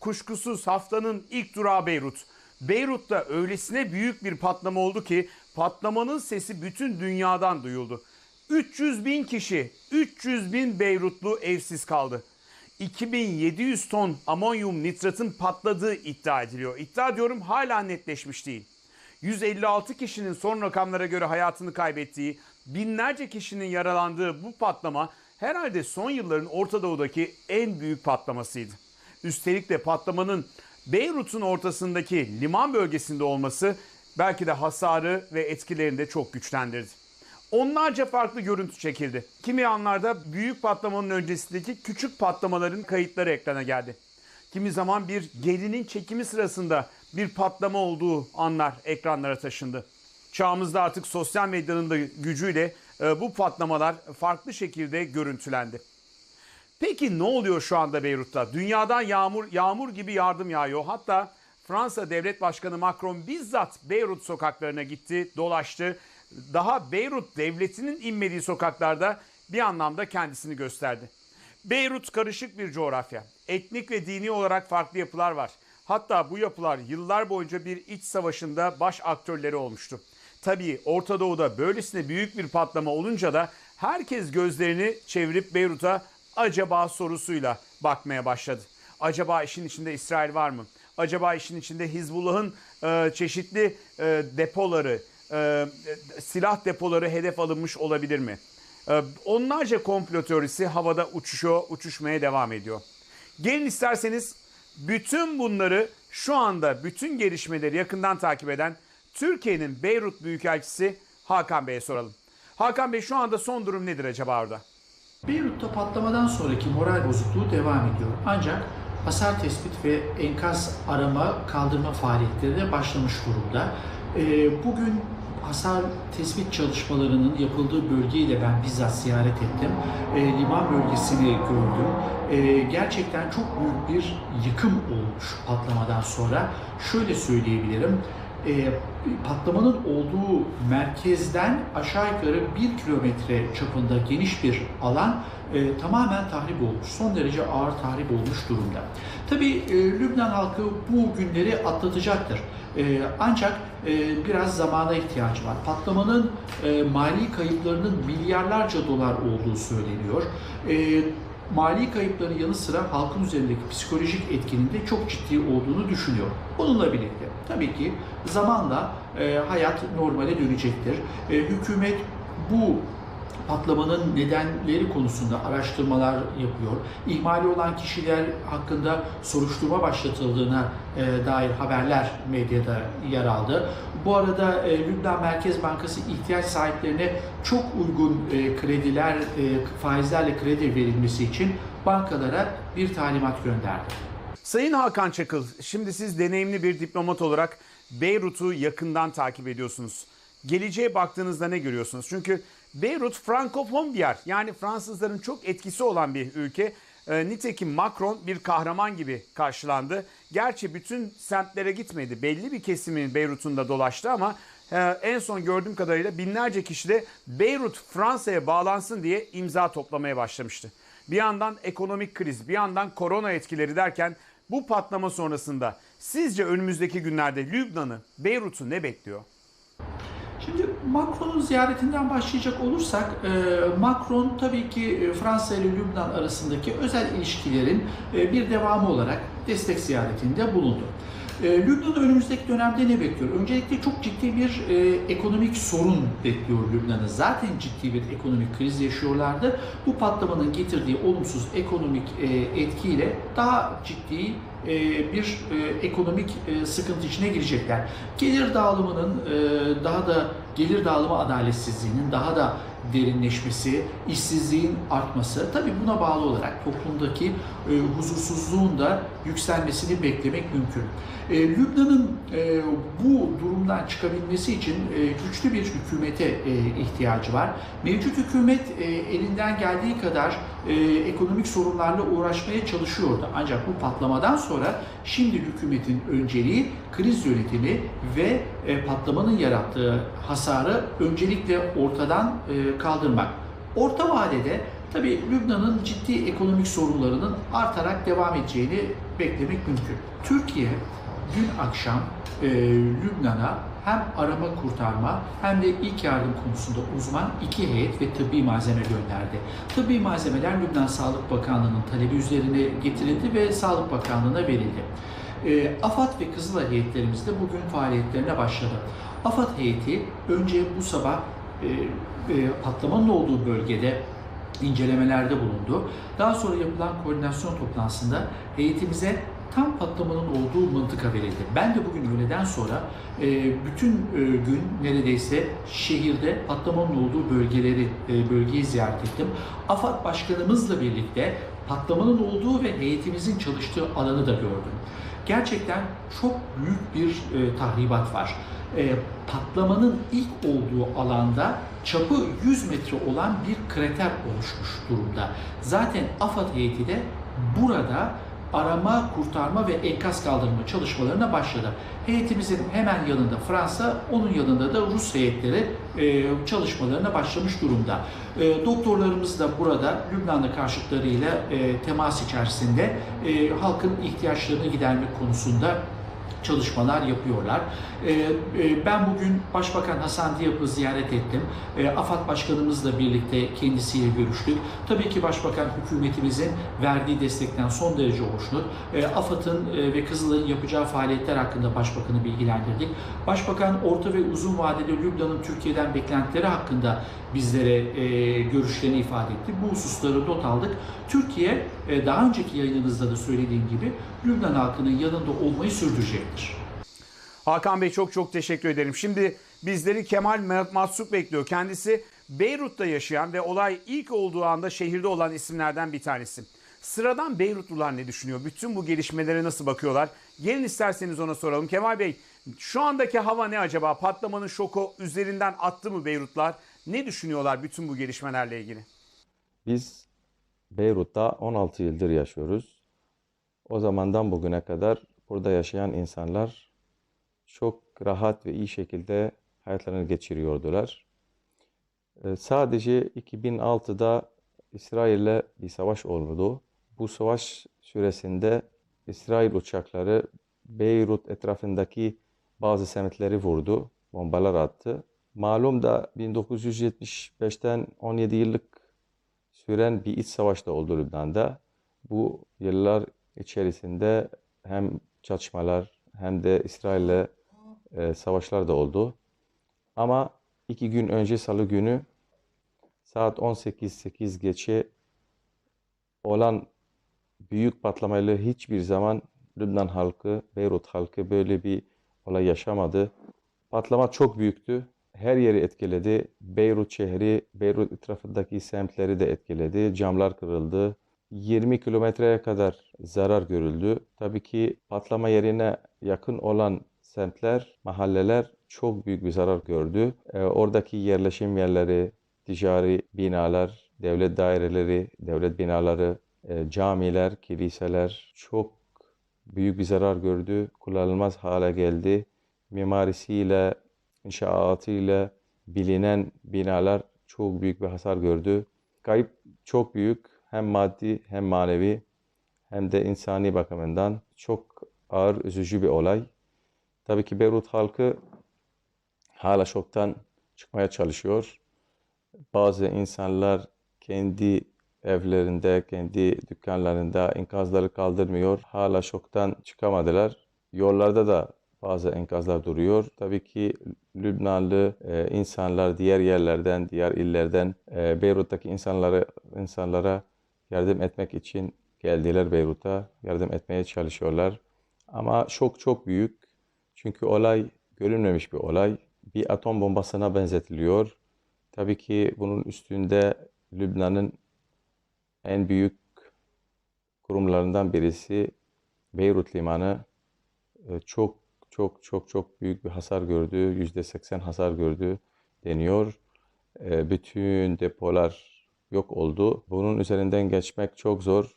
kuşkusuz haftanın ilk durağı Beyrut. Beyrut'ta öylesine büyük bir patlama oldu ki patlamanın sesi bütün dünyadan duyuldu. 300 bin kişi, 300 bin Beyrutlu evsiz kaldı. 2700 ton amonyum nitratın patladığı iddia ediliyor. İddia diyorum hala netleşmiş değil. 156 kişinin son rakamlara göre hayatını kaybettiği, binlerce kişinin yaralandığı bu patlama herhalde son yılların Orta Doğu'daki en büyük patlamasıydı. Üstelik de patlamanın Beyrut'un ortasındaki liman bölgesinde olması belki de hasarı ve etkilerini de çok güçlendirdi. Onlarca farklı görüntü çekildi. Kimi anlarda büyük patlamanın öncesindeki küçük patlamaların kayıtları ekrana geldi. Kimi zaman bir gelinin çekimi sırasında bir patlama olduğu anlar ekranlara taşındı. Çağımızda artık sosyal medyanın da gücüyle e, bu patlamalar farklı şekilde görüntülendi. Peki ne oluyor şu anda Beyrut'ta? Dünyadan yağmur yağmur gibi yardım yağıyor. Hatta Fransa Devlet Başkanı Macron bizzat Beyrut sokaklarına gitti, dolaştı. Daha Beyrut devletinin inmediği sokaklarda bir anlamda kendisini gösterdi. Beyrut karışık bir coğrafya. Etnik ve dini olarak farklı yapılar var. Hatta bu yapılar yıllar boyunca bir iç savaşında baş aktörleri olmuştu. Tabii Orta Doğu'da böylesine büyük bir patlama olunca da herkes gözlerini çevirip Beyrut'a acaba sorusuyla bakmaya başladı. Acaba işin içinde İsrail var mı? Acaba işin içinde Hizbullah'ın e, çeşitli e, depoları, e, silah depoları hedef alınmış olabilir mi? E, onlarca komplo teorisi havada uçuşuyor, uçuşmaya devam ediyor. Gelin isterseniz bütün bunları şu anda bütün gelişmeleri yakından takip eden Türkiye'nin Beyrut Büyükelçisi Hakan Bey'e soralım. Hakan Bey şu anda son durum nedir acaba orada? Beyrut'ta patlamadan sonraki moral bozukluğu devam ediyor. Ancak hasar tespit ve enkaz arama kaldırma faaliyetleri de başlamış durumda. Ee, Bugün hasar tespit çalışmalarının yapıldığı bölgeyi de ben bizzat ziyaret ettim. Ee, Liman bölgesini gördüm. Ee, Gerçekten çok büyük bir yıkım olmuş patlamadan sonra. Şöyle söyleyebilirim e, patlamanın olduğu merkezden aşağı yukarı bir kilometre çapında geniş bir alan e, tamamen tahrip olmuş. Son derece ağır tahrip olmuş durumda. Tabii e, Lübnan halkı bu günleri atlatacaktır. E, ancak e, biraz zamana ihtiyacı var. Patlamanın e, mali kayıplarının milyarlarca dolar olduğu söyleniyor. E, mali kayıpların yanı sıra halkın üzerindeki psikolojik etkinin de çok ciddi olduğunu düşünüyor. Bununla birlikte tabii ki zamanla e, hayat normale dönecektir. E, hükümet bu patlamanın nedenleri konusunda araştırmalar yapıyor. İhmali olan kişiler hakkında soruşturma başlatıldığına e, dair haberler medyada yer aldı. Bu arada e, Lübnan Merkez Bankası ihtiyaç sahiplerine çok uygun e, krediler, e, faizlerle kredi verilmesi için bankalara bir talimat gönderdi. Sayın Hakan Çakıl, şimdi siz deneyimli bir diplomat olarak Beyrut'u yakından takip ediyorsunuz. Geleceğe baktığınızda ne görüyorsunuz? Çünkü Beyrut Frankofon bir yer. Yani Fransızların çok etkisi olan bir ülke. E, nitekim Macron bir kahraman gibi karşılandı. Gerçi bütün semtlere gitmedi. Belli bir kesimin Beyrut'un da dolaştı ama e, en son gördüğüm kadarıyla binlerce kişi de Beyrut Fransa'ya bağlansın diye imza toplamaya başlamıştı. Bir yandan ekonomik kriz, bir yandan korona etkileri derken bu patlama sonrasında sizce önümüzdeki günlerde Lübnan'ı, Beyrut'u ne bekliyor? Şimdi Macron'un ziyaretinden başlayacak olursak, e, Macron tabii ki e, Fransa ile Lübnan arasındaki özel ilişkilerin e, bir devamı olarak destek ziyaretinde bulundu. Lübnan önümüzdeki dönemde ne bekliyor? Öncelikle çok ciddi bir e, ekonomik sorun bekliyor Lübnan'ı. Zaten ciddi bir ekonomik kriz yaşıyorlardı. Bu patlamanın getirdiği olumsuz ekonomik e, etkiyle daha ciddi bir e, ekonomik e, sıkıntı içine girecekler. Gelir dağılımının e, daha da gelir dağılımı adaletsizliğinin daha da derinleşmesi, işsizliğin artması, tabii buna bağlı olarak toplumdaki e, huzursuzluğun da yükselmesini beklemek mümkün. E, Lübnan'ın e, bu durumdan çıkabilmesi için e, güçlü bir hükümete e, ihtiyacı var. Mevcut hükümet e, elinden geldiği kadar e, ekonomik sorunlarla uğraşmaya çalışıyordu. Ancak bu patlamadan sonra şimdi hükümetin önceliği kriz yönetimi ve e, patlamanın yarattığı hasarı öncelikle ortadan e, kaldırmak. Orta vadede Tabii Lübnan'ın ciddi ekonomik sorunlarının artarak devam edeceğini beklemek mümkün. Türkiye dün akşam e, Lübnan'a hem arama kurtarma hem de ilk yardım konusunda uzman iki heyet ve tıbbi malzeme gönderdi. Tıbbi malzemeler Lübnan Sağlık Bakanlığı'nın talebi üzerine getirildi ve Sağlık Bakanlığı'na verildi. E, AFAD ve Kızılay heyetlerimiz de bugün faaliyetlerine başladı. AFAD heyeti önce bu sabah e, e, patlamanın olduğu bölgede incelemelerde bulundu. Daha sonra yapılan koordinasyon toplantısında heyetimize tam patlamanın olduğu mıntıka verildi. Ben de bugün öğleden sonra e, bütün e, gün neredeyse şehirde patlamanın olduğu bölgeleri, e, bölgeyi ziyaret ettim. AFAD Başkanımızla birlikte patlamanın olduğu ve heyetimizin çalıştığı alanı da gördüm. Gerçekten çok büyük bir tahribat var. Patlamanın ilk olduğu alanda çapı 100 metre olan bir krater oluşmuş durumda. Zaten AFAD heyeti de burada arama, kurtarma ve enkaz kaldırma çalışmalarına başladı. Heyetimizin hemen yanında Fransa, onun yanında da Rus heyetleri e, çalışmalarına başlamış durumda. E, doktorlarımız da burada Lübnanlı karşıtlarıyla e, temas içerisinde e, halkın ihtiyaçlarını gidermek konusunda çalışmalar yapıyorlar. Ee, e, Ben bugün Başbakan Hasan Diyap'ı ziyaret ettim. Ee, AFAD Başkanımızla birlikte kendisiyle görüştük. Tabii ki Başbakan hükümetimizin verdiği destekten son derece hoşnut. Ee, AFAD'ın e, ve Kızılay'ın yapacağı faaliyetler hakkında Başbakanı bilgilendirdik. Başbakan orta ve uzun vadede Lübnan'ın Türkiye'den beklentileri hakkında bizlere e, görüşlerini ifade etti. Bu hususları not aldık. Türkiye daha önceki yayınınızda da söylediğim gibi Lübnan halkının yanında olmayı sürdürecektir. Hakan Bey çok çok teşekkür ederim. Şimdi bizleri Kemal Matsuk bekliyor. Kendisi Beyrut'ta yaşayan ve olay ilk olduğu anda şehirde olan isimlerden bir tanesi. Sıradan Beyrutlular ne düşünüyor? Bütün bu gelişmelere nasıl bakıyorlar? Gelin isterseniz ona soralım. Kemal Bey şu andaki hava ne acaba? Patlamanın şoku üzerinden attı mı Beyrutlar? Ne düşünüyorlar bütün bu gelişmelerle ilgili? Biz Beyrut'ta 16 yıldır yaşıyoruz. O zamandan bugüne kadar burada yaşayan insanlar çok rahat ve iyi şekilde hayatlarını geçiriyordular. Ee, Sadece 2006'da İsrail'le bir savaş oldu. Bu savaş süresinde İsrail uçakları Beyrut etrafındaki bazı semtleri vurdu, bombalar attı. Malum da 1975'ten 17 yıllık süren bir iç savaş da oldu Lübnan'da. Bu yıllar içerisinde hem çatışmalar hem de İsrail'le e, savaşlar da oldu. Ama iki gün önce Salı günü saat 18.08 geçe olan büyük patlamayla hiçbir zaman Lübnan halkı, Beyrut halkı böyle bir olay yaşamadı. Patlama çok büyüktü. Her yeri etkiledi. Beyrut şehri, Beyrut etrafındaki semtleri de etkiledi. Camlar kırıldı. 20 kilometreye kadar zarar görüldü. Tabii ki patlama yerine yakın olan semtler, mahalleler çok büyük bir zarar gördü. Ee, oradaki yerleşim yerleri, ticari binalar, devlet daireleri, devlet binaları, e, camiler, kiliseler çok büyük bir zarar gördü. Kullanılmaz hale geldi. Mimarisiyle, inşaatıyla bilinen binalar çok büyük bir hasar gördü. Kayıp çok büyük hem maddi hem manevi hem de insani bakımından çok ağır üzücü bir olay. Tabii ki Beyrut halkı hala şoktan çıkmaya çalışıyor. Bazı insanlar kendi evlerinde, kendi dükkanlarında enkazları kaldırmıyor. Hala şoktan çıkamadılar. Yollarda da bazı enkazlar duruyor. Tabii ki Lübnanlı e, insanlar diğer yerlerden, diğer illerden e, Beyrut'taki insanlara insanlara yardım etmek için geldiler Beyrut'a. Yardım etmeye çalışıyorlar. Ama şok çok büyük. Çünkü olay görülmemiş bir olay. Bir atom bombasına benzetiliyor. Tabii ki bunun üstünde Lübnan'ın en büyük kurumlarından birisi Beyrut Limanı e, çok çok çok çok büyük bir hasar gördü. Yüzde seksen hasar gördü deniyor. E, Bütün depolar yok oldu. Bunun üzerinden geçmek çok zor.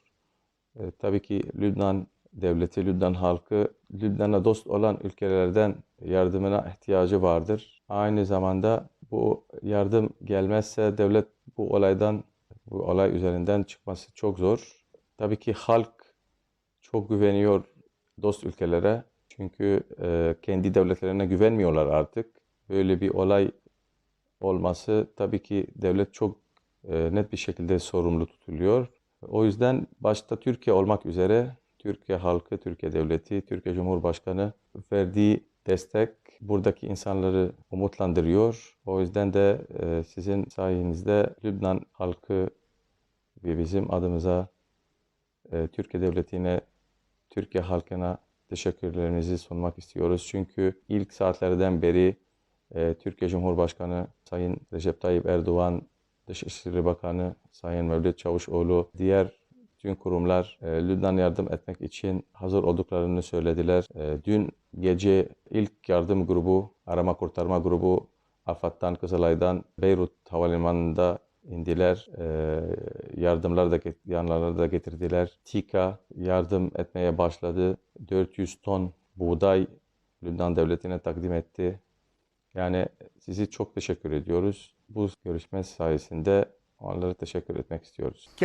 E, Tabii ki Lübnan devleti, Lübnan halkı, Lübnan'a dost olan ülkelerden yardımına ihtiyacı vardır. Aynı zamanda bu yardım gelmezse devlet bu olaydan, bu olay üzerinden çıkması çok zor. Tabii ki halk çok güveniyor dost ülkelere. Çünkü e, kendi devletlerine güvenmiyorlar artık. Böyle bir olay olması tabii ki devlet çok net bir şekilde sorumlu tutuluyor. O yüzden başta Türkiye olmak üzere Türkiye halkı, Türkiye devleti, Türkiye Cumhurbaşkanı verdiği destek buradaki insanları umutlandırıyor. O yüzden de e, sizin sayenizde Lübnan halkı ve bizim adımıza e, Türkiye devletine, Türkiye halkına teşekkürlerimizi sunmak istiyoruz. Çünkü ilk saatlerden beri e, Türkiye Cumhurbaşkanı Sayın Recep Tayyip Erdoğan, Dışişleri Bakanı Sayın Mevlüt Çavuşoğlu, diğer tüm kurumlar e, Lübnan yardım etmek için hazır olduklarını söylediler. E, dün gece ilk yardım grubu, arama kurtarma grubu AFAD'dan, Kızılay'dan Beyrut Havalimanı'nda indiler. E, yardımlar da yanlarına da getirdiler. TİKA yardım etmeye başladı. 400 ton buğday Lübnan devletine takdim etti. Yani sizi çok teşekkür ediyoruz. Bu görüşme sayesinde onlara teşekkür etmek istiyoruz.